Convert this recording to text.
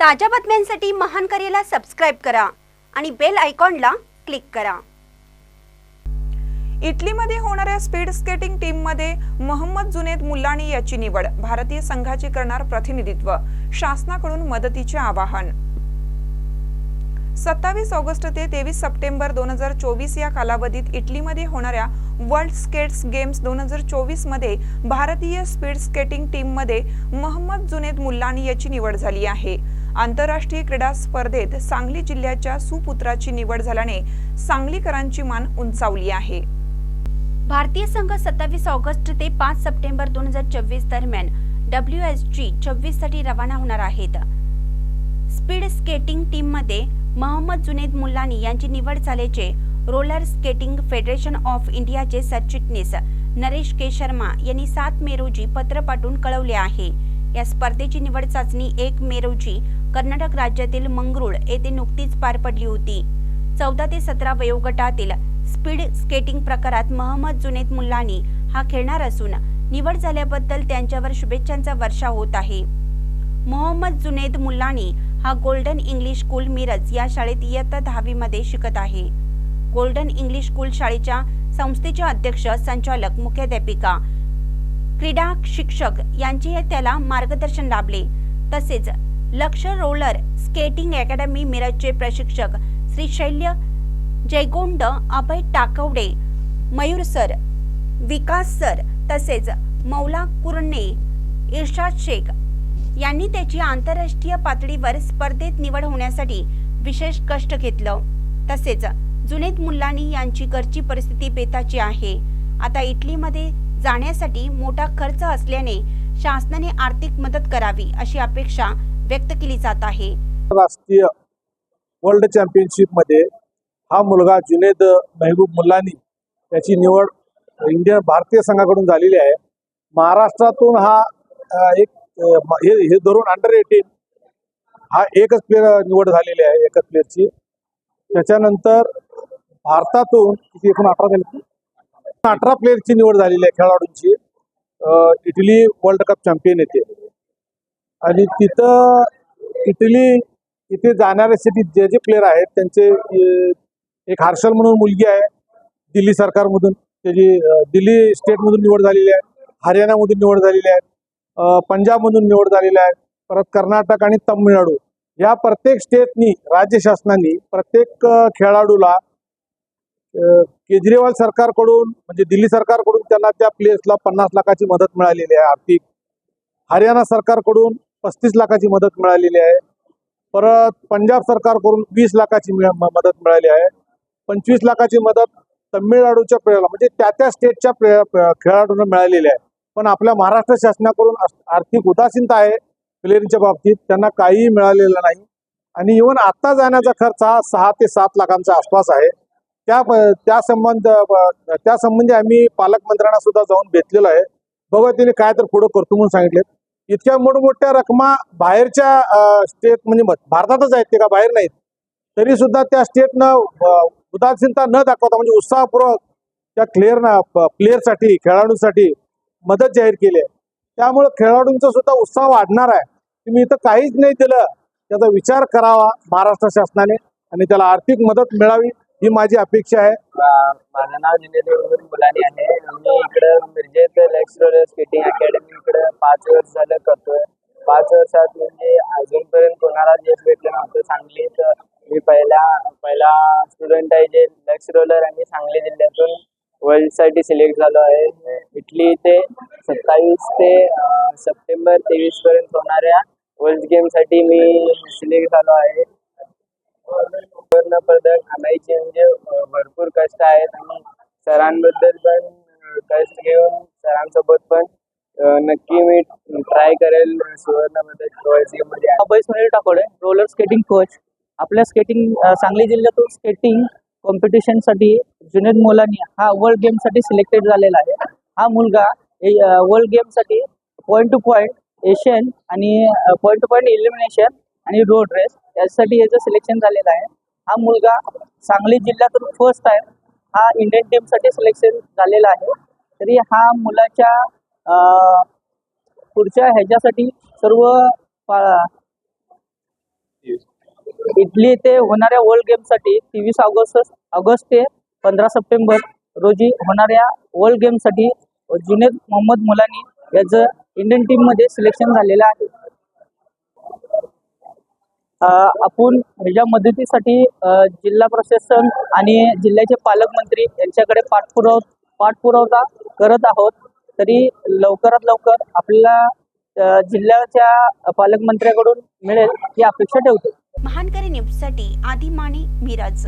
ताज्या बातम्यांसाठी महान करेला सबस्क्राईब करा आणि बेल आयकॉनला क्लिक करा. इटलीमध्ये होणाऱ्या स्पीड स्केटिंग टीममध्ये मोहम्मद जुनेद मुल्लानी याची निवड भारतीय संघाची करणार प्रतिनिधित्व शासनाकडून मदतीचे आवाहन. सत्तावीस ऑगस्ट ते तेवीस सप्टेंबर दोन हजार चोवीस या कालावधीत इटलीमध्ये होणाऱ्या वर्ल्ड स्केट्स गेम्स दोन हजार चोवीसमध्ये भारतीय स्पीड स्केटिंग टीममध्ये महम्मद जुनेद मुल्लानी याची निवड झाली आहे. आंतरराष्ट्रीय क्रीडा स्पर्धेत सांगली जिल्ह्याच्या सुपुत्राची निवड झाल्याने सांगलीकरांची मान उंचावली आहे. भारतीय संघ सत्तावीस ऑगस्ट ते पाच सप्टेंबर दोन हजार चोवीस दरम्यान डब्ल्यू एस जी चोवीससाठी रवाना होणार आहेत. स्पीड स्केटिंग टीममध्ये मोहम्मद जुनेद मुल्लानी यांची निवड झाल्याचे रोलर स्केटिंग फेडरेशन ऑफ इंडियाचे सरचिटणीस नरेश के शर्मा यांनी सात मे रोजी पत्र पाठवून कळवले आहे. या स्पर्धेची निवड चाचणी एक मे रोजी कर्नाटक राज्यातील मंगरुळ येथे नुकतीच पार पडली होती. चौदा ते सतरा वयोगटातील स्पीड स्केटिंग प्रकारात मोहम्मद जुनेद मुल्लानी हा खेळणार असून निवड झाल्याबद्दल त्यांच्यावर शुभेच्छांचा वर्षा होत आहे. मोहम्मद जुनेद मुल्लानी हा गोल्डन इंग्लिश स्कूल मिरज या शाळेत इयत्ता दहावीमध्ये शिकत आहे. गोल्डन इंग्लिश स्कूल शाळेच्या संस्थेचे अध्यक्ष संचालक मुख्याध्यापिका क्रीडा शिक्षक यांचे त्याला मार्गदर्शन लाभले. तसेच लक्ष रोलर स्केटिंग अकॅडमी मिरजचे प्रशिक्षक श्री शैल्य जयगोंड अभय टाकवडे मयूर सर विकास सर तसेच मौला कुर्णे इर्शाद शेख यांनी त्याची आंतरराष्ट्रीय पातळीवर स्पर्धेत निवड होण्यासाठी विशेष कष्ट घेतलं. तसेच जुनेद मुल्लानी यांची घरची परिस्थिती बेताची आहे. आता इटलीमध्ये जाण्यासाठी मोठा खर्च असल्याने शासनाने आर्थिक मदत करावी अशी अपेक्षा व्यक्त केली जात आहे. राष्ट्रीय वर्ल्ड चॅम्पियनशिपमध्ये हा मुलगा जुनेद मेहबूब मुल्लानी याची निवड इंडियन भारतीय संघाकडून झालेली आहे. महाराष्ट्रातून हा एक हे हे धरून अंडर एटीन हा एकच प्लेअर निवड झालेली आहे एकच प्लेअरची त्याच्यानंतर भारतातून किती एकूण अठरा झाली अठरा प्लेअरची निवड झालेली आहे खेळाडूंची. इटली वर्ल्ड कप चॅम्पियन येते. आणि तिथं इटली इथे जाणाऱ्या सिटी जे जे प्लेअर आहेत त्यांचे एक हर्षल म्हणून मुलगी आहे दिल्ली सरकारमधून. त्याची दिल्ली स्टेटमधून निवड झालेली आहे. हरियाणामधून निवड झालेली आहे. पंजाबमधून निवड झालेली आहे परत कर्नाटक आणि तमिळनाडू. या प्रत्येक स्टेटनी राज्य शासनाने प्रत्येक खेळाडूला केजरीवाल सरकारकडून म्हणजे दिल्ली सरकारकडून त्यांना त्या प्लेसला पन्नास लाखाची मदत मिळालेली आहे आर्थिक. हरियाणा सरकारकडून पस्तीस लाखाची मदत मिळालेली आहे. परत पंजाब सरकारकडून वीस लाखाची मदत मिळाली आहे. पंचवीस लाखाची मदत तमिळनाडूच्या प्लेयरला म्हणजे त्या त्या स्टेटच्या प्लेयर खेळाडूंना मिळालेली आहे. पण आपल्या महाराष्ट्र शासनाकडून आर्थिक उदासीनता आहे प्लेयरच्या बाबतीत. त्यांना काहीही मिळालेलं नाही. आणि इव्हन आत्ता जाण्याचा खर्च हा सहा ते सात लाखांच्या आसपास आहे. त्या प- त्या संबंध त्या संबंधी आम्ही पालकमंत्र्यांना सुद्धा जाऊन भेटलेलो आहे. बघा तिने काय तर पुढं करतो म्हणून सांगितले इतक्या मोठमोठ्या रकमा बाहेरच्या स्टेट म्हणजे भारतातच आहेत ते का बाहेर नाहीत? तरी सुद्धा त्या स्टेटनं उदासीनता न दाखवता म्हणजे उत्साहपूर्वक त्या क्लिअर प्लेअरसाठी खेळाडूंसाठी मदत जाहीर केली आहे. त्यामुळे खेळाडूंचा सुद्धा उत्साह वाढणार आहे. तुम्ही इथं काहीच नाही दिलं त्याचा विचार करावा महाराष्ट्र शासनाने आणि त्याला आर्थिक मदत मिळावी ही माझी अपेक्षा आहे. माझं नाव जिनेद बुलानी मुलानी आहे. मी इकडं मिरजेत लेक्स रोलर स्केटिंग अकॅडमी इकडं पाच वर्ष झालं करतोय. पाच वर्षात म्हणजे अजूनपर्यंत कोणाला यश भेटलं नव्हतं सांगलीत मी पहिला पहिला स्टुडंट आहे जे लेक्स रोलर आणि सांगली जिल्ह्यातून वर्ल्डसाठी सिलेक्ट झालो आहे. इटली ते सत्तावीस ते सप्टेंबर तेवीस पर्यंत होणाऱ्या वर्ल्ड गेमसाठी मी सिलेक्ट झालो आहे. सुवर्ण पदक आणायचे म्हणजे भरपूर कष्ट आहेत आणि सरांबद्दल पण कष्ट घेऊन सरांसोबत पण नक्की मी ट्राय करेल सुवर्ण पदक वर्ल्ड गेममध्ये. Abhay Sunil Takode roller skating coach आपल्या स्केटिंग सांगली जिल्ह्यातून स्केटिंग कॉम्पिटिशनसाठी जुनेद मोलानी हा वर्ल्ड गेमसाठी सिलेक्टेड झालेला आहे. हा मुलगा वर्ल्ड गेमसाठी पॉईंट टू पॉईंट एशियन आणि पॉईंट टू पॉईंट इलिमिनेशन आणि रोड रेस यासाठी याचं सिलेक्शन झालेलं आहे. हा मुलगा सांगली जिल्ह्यातून फर्स्ट टाइम हा इंडियन टीमसाठी सिलेक्शन झालेला आहे. तरी हा मुलाच्या पुढच्या ह्याच्यासाठी सर्व पा- इटली येथे होणाऱ्या वर्ल्ड गेमसाठी तेवीस ऑगस्ट ऑगस्ट ते पंधरा सप्टेंबर रोजी होणाऱ्या वर्ल्ड गेमसाठी जुनेद मोहम्मद मुलानी याचं इंडियन टीममध्ये सिलेक्शन झालेलं आहे. आपण ह्याच्या मदतीसाठी जिल्हा प्रशासन आणि जिल्ह्याचे पालकमंत्री यांच्याकडे पाठपुराव पाठपुरावा करत आहोत. तरी लवकरात लवकर आपल्याला जिल्ह्याच्या पालकमंत्र्याकडून मिळेल ही अपेक्षा ठेवतो. महानकरी न्यूजसाठी आदिमाणी मिराज.